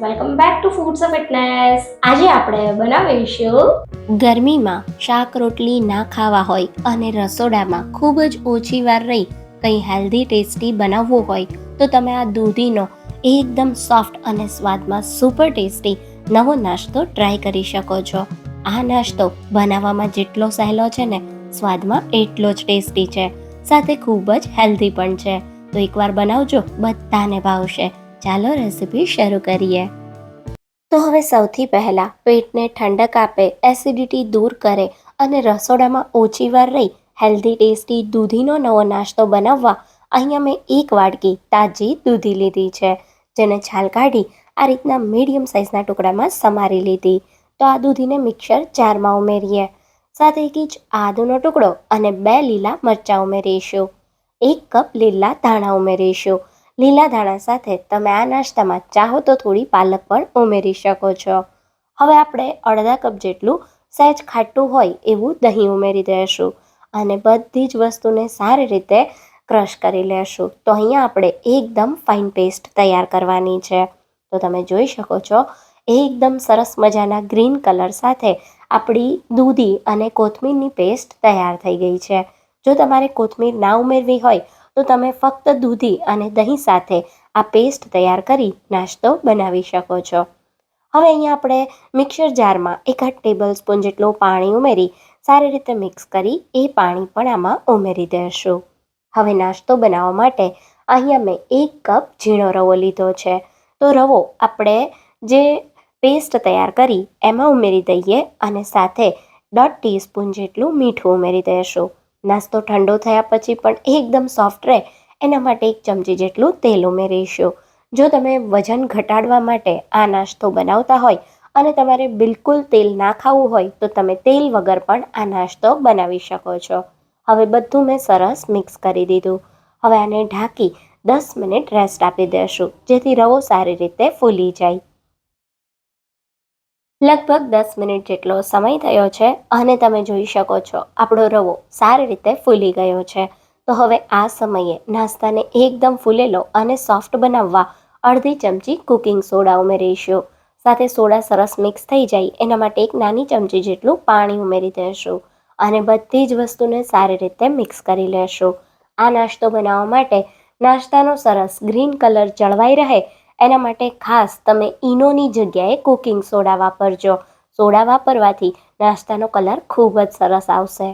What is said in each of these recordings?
Foods of fitness આજે આપણે બનાવીશું ગરમીમાં શાક રોટલી ના ખાવા હોય અને રસોડામાં ખૂબ જ ઓછી વાર રહી કંઈ હેલ્ધી ટેસ્ટી બનાવવું હોય તો તમે આ દૂધીનો એકદમ સોફ્ટ અને સ્વાદમાં સુપર ટેસ્ટી નવો નાસ્તો ટ્રાય કરી શકો છો. આ નાસ્તો બનાવવામાં જેટલો સહેલો છે ને, સ્વાદમાં એટલો જ ટેસ્ટી છે. સાથે ખૂબ જ હેલ્ધી પણ છે. તો એકવાર બનાવજો, બધાને ભાવશે. ચાલો રેસીપી શરૂ કરીએ. તો હવે સૌથી પહેલાં પેટને ઠંડક આપે એસિડિટી દૂર કરે અને રસોડામાં ઓછી વાર રહી હેલ્ધી ટેસ્ટી દૂધીનો નવો નાસ્તો બનાવવા અહીંયા મેં એક વાડકી તાજી દૂધી લીધી છે, જેને છાલ કાઢી આ રીતના મીડિયમ સાઇઝના ટુકડામાં સમારી લીધી. તો આ દૂધીને મિક્સર જારમાં ઉમેરીએ. સાથે એક ઇંચ આદુનો ટુકડો અને બે લીલા મરચાં ઉમેરીશું. એક કપ લીલા ધાણા ઉમેરીશું. લીલા ધાણા સાથે તમે આ નાસ્તામાં ચાહો તો થોડી પાલક પણ ઉમેરી શકો છો. હવે આપણે અડધા કપ જેટલું સહેજ ખાટું હોય એવું દહીં ઉમેરી દઈશું અને બધી જ વસ્તુને સારી રીતે ક્રશ કરી લેશું. તો અહીંયા આપણે એકદમ ફાઇન પેસ્ટ તૈયાર કરવાની છે. તો તમે જોઈ શકો છો, એકદમ સરસ મજાના ગ્રીન કલર સાથે આપણી દૂધી અને કોથમીરની પેસ્ટ તૈયાર થઈ ગઈ છે. જો તમારે કોથમીર ના ઉમેરવી હોય તો તમે ફક્ત દૂધી અને દહીં સાથે આ પેસ્ટ તૈયાર કરી નાસ્તો બનાવી શકો છો. હવે અહીંયા આપણે મિક્સર જારમાં એકાદ ટેબલ સ્પૂન જેટલું પાણી ઉમેરી સારી રીતે મિક્સ કરી એ પાણી પણ આમાં ઉમેરી દઈશું હવે નાસ્તો બનાવવા માટે અહીંયા મેં એક કપ ઝીણો રવો લીધો છે. તો રવો આપણે જે પેસ્ટ તૈયાર કરી એમાં ઉમેરી દઈએ અને સાથે દોઢ ટીસ્પૂન જેટલું મીઠું ઉમેરી દઈશું નાસ્તો ઠંડો થયા પછી પણ એકદમ સોફ્ટ રહે, એના માટે એક ચમચી જેટલું તેલ ઉમેરીશું. જો તમે વજન ઘટાડવા માટે આ નાસ્તો બનાવતા હોય અને તમારે બિલકુલ તેલ ના ખાવું હોય, તો તમે તેલ વગર પણ આ નાસ્તો બનાવી શકો છો. હવે બધું મેં સરસ મિક્સ કરી દીધું. હવે આને ઢાંકી દસ મિનિટ રેસ્ટ આપી દેશું, જેથી રવો સારી રીતે ફૂલી જાય. લગભગ દસ મિનિટ જેટલો સમય થયો છે અને તમે જોઈ શકો છો, આપણો રવો સારી રીતે ફૂલી ગયો છે. તો હવે આ સમયે નાસ્તાને એકદમ ફૂલેલો અને સોફ્ટ બનાવવા અડધી ચમચી કુકિંગ સોડા ઉમેરીશું. સાથે સોડા સરસ મિક્સ થઈ જાય એના માટે એક નાની ચમચી જેટલું પાણી ઉમેરી દઈશું અને બધી જ વસ્તુને સારી રીતે મિક્સ કરી લેશું. આ નાસ્તો બનાવવા માટે નાસ્તાનો સરસ ગ્રીન કલર જળવાઈ રહે એના માટે ખાસ તમે ઈનોની જગ્યાએ કુકિંગ સોડા વાપરજો. સોડા વાપરવાથી નાસ્તાનો કલર ખૂબ જ સરસ આવશે.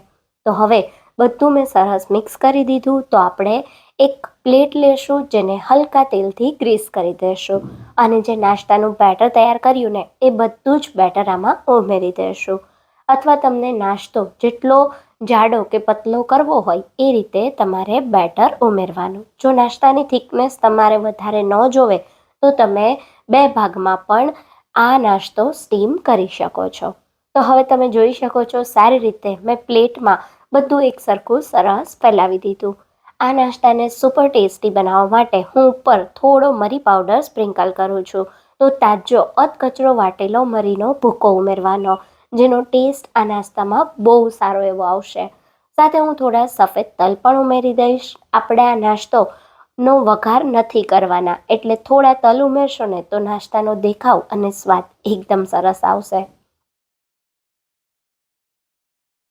તો હવે બધું મેં સરસ મિક્સ કરી દીધું. તો આપણે એક પ્લેટ લેશું જેને હલકા તેલથી ગ્રીસ કરી દઈશું અને જે નાસ્તાનું બેટર તૈયાર કર્યું ને, એ બધું જ બેટર આમાં ઉમેરી દઈશું અથવા તમને નાસ્તો જેટલો જાડો કે પતલો કરવો હોય, એ રીતે તમારે બેટર ઉમેરવાનું. જો નાસ્તાની થિકનેસ તમારે વધારે ન જોવે તો તમે બે ભાગમાં પણ આ નાસ્તો સ્ટીમ કરી શકો છો. તો હવે તમે જોઈ શકો છો સારી રીતે મેં પ્લેટમાં બધું એક સરખું સરસ ફેલાવી દીધું. આ નાસ્તાને સુપર ટેસ્ટી બનાવવા માટે હું ઉપર થોડો મરી પાવડર સ્પ્રિંકલ કરું છું. તો તાજો અધકચરો વાટેલો મરીનો ભૂકો ઉમેરવાનો, જેનો ટેસ્ટ આ નાસ્તામાં બહુ સારો એવો આવશે. સાથે હું થોડા સફેદ તલ પણ ઉમેરી દઈશ. આપણે આ નાસ્તો નો વઘાર નથી કરવાના. એટલે થોડા તલ ઉમેરશો ને તો નાસ્તાનો દેખાવ અને સ્વાદ એકદમ સરસ આવશે.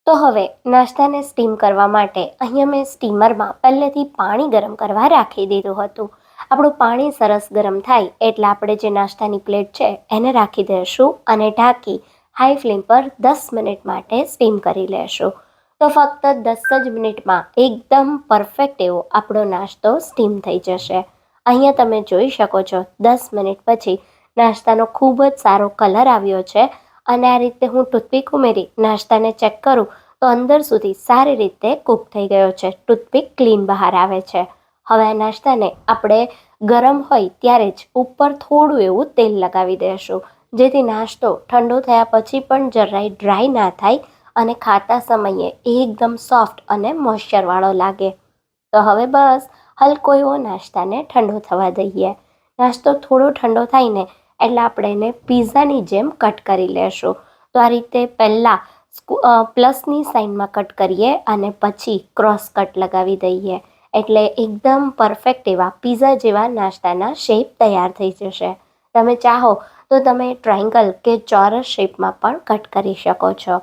તો હવે નાસ્તાને સ્ટીમ કરવા માટે અહીંયા મેં સ્ટીમરમાં પહેલેથી પાણી ગરમ કરવા રાખી દીધું હતું. આપણું પાણી સરસ ગરમ થાય એટલે આપણે જે નાસ્તાની પ્લેટ છે એને રાખી દઈશું અને ઢાંકી હાઈ ફ્લેમ પર દસ મિનિટ માટે સ્ટીમ કરી લેશું. તો ફક્ત દસ જ મિનિટમાં એકદમ પરફેક્ટ એવો આપણો નાસ્તો સ્ટીમ થઈ જશે. અહીંયા તમે જોઈ શકો છો, દસ મિનિટ પછી નાસ્તાનો ખૂબ જ સારો કલર આવ્યો છે અને આ રીતે હું ટૂથપીક ઉમેરી, નાસ્તાને ચેક કરું તો અંદર સુધી સારી રીતે કૂક થઈ ગયો છે, ટૂથપીક ક્લીન બહાર આવે છે. હવે નાસ્તાને આપણે ગરમ હોય ત્યારે જ ઉપર થોડું એવું તેલ લગાવી દઈશું જેથી નાસ્તો ઠંડો થયા પછી પણ જરાય ડ્રાય ના થાય અને ખાતા સમયે એકદમ સોફ્ટ અને મોઇશ્ચરવાળો લાગે. તો હવે બસ હલકો એવો નાસ્તાને ઠંડો થવા દઈએ. નાસ્તો થોડો ઠંડો થાય ને, એટલે આપણે એને પીઝાની જેમ કટ કરી લેશું. તો આ રીતે પહેલાં પ્લસની સાઇનમાં કટ કરીએ અને પછી ક્રોસ કટ લગાવી દઈએ. એટલે એકદમ પરફેક્ટ એવા પીઝા જેવા નાસ્તાના શેપ તૈયાર થઈ જશે. તમે ચાહો તો તમે ટ્રાયંગલ કે ચોરસ શેપમાં પણ કટ કરી શકો છો.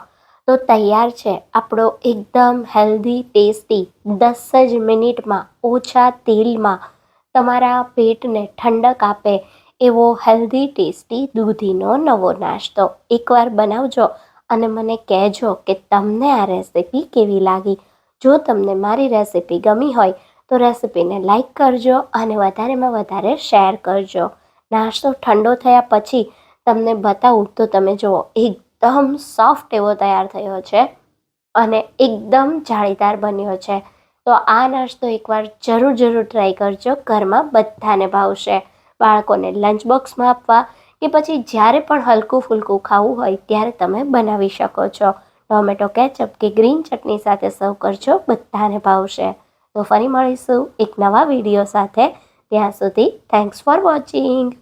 તો તૈયાર છે. આપણો એકદમ હેલ્ધી ટેસ્ટી દસ જ મિનિટમાં ઓછા તેલમાં તમારા પેટને ઠંડક આપે એવો હેલ્ધી ટેસ્ટી દૂધીનો નવો નાસ્તો. એકવાર બનાવજો અને મને કહેજો કે તમને આ રેસિપી કેવી લાગી. જો તમને મારી રેસિપી ગમી હોય તો રેસિપીને લાઈક કરજો અને વધારેમાં વધારે શેર કરજો. નાસ્તો ઠંડો થયા પછી તમને બતાવું તો તમે જુઓ એકદમ સોફ્ટ એવો તૈયાર થયો છે અને એકદમ જાળીદાર બન્યો છે. તો આ નાસ્તો એકવાર જરૂર જરૂર ટ્રાય કરજો. ઘરમાં બધાને ભાવશે. બાળકોને લંચ બોક્સમાં આપવા કે પછી જ્યારે પણ હલકું ફૂલકું ખાવું હોય ત્યારે તમે બનાવી શકો છો. ટોમેટો કેચઅપ કે ગ્રીન ચટણી સાથે સર્વ કરજો. બધાને ભાવશે. તો ફરી મળીશું એક નવા વીડિયો સાથે. ત્યાં સુધી થેન્ક્સ ફોર વોચિંગ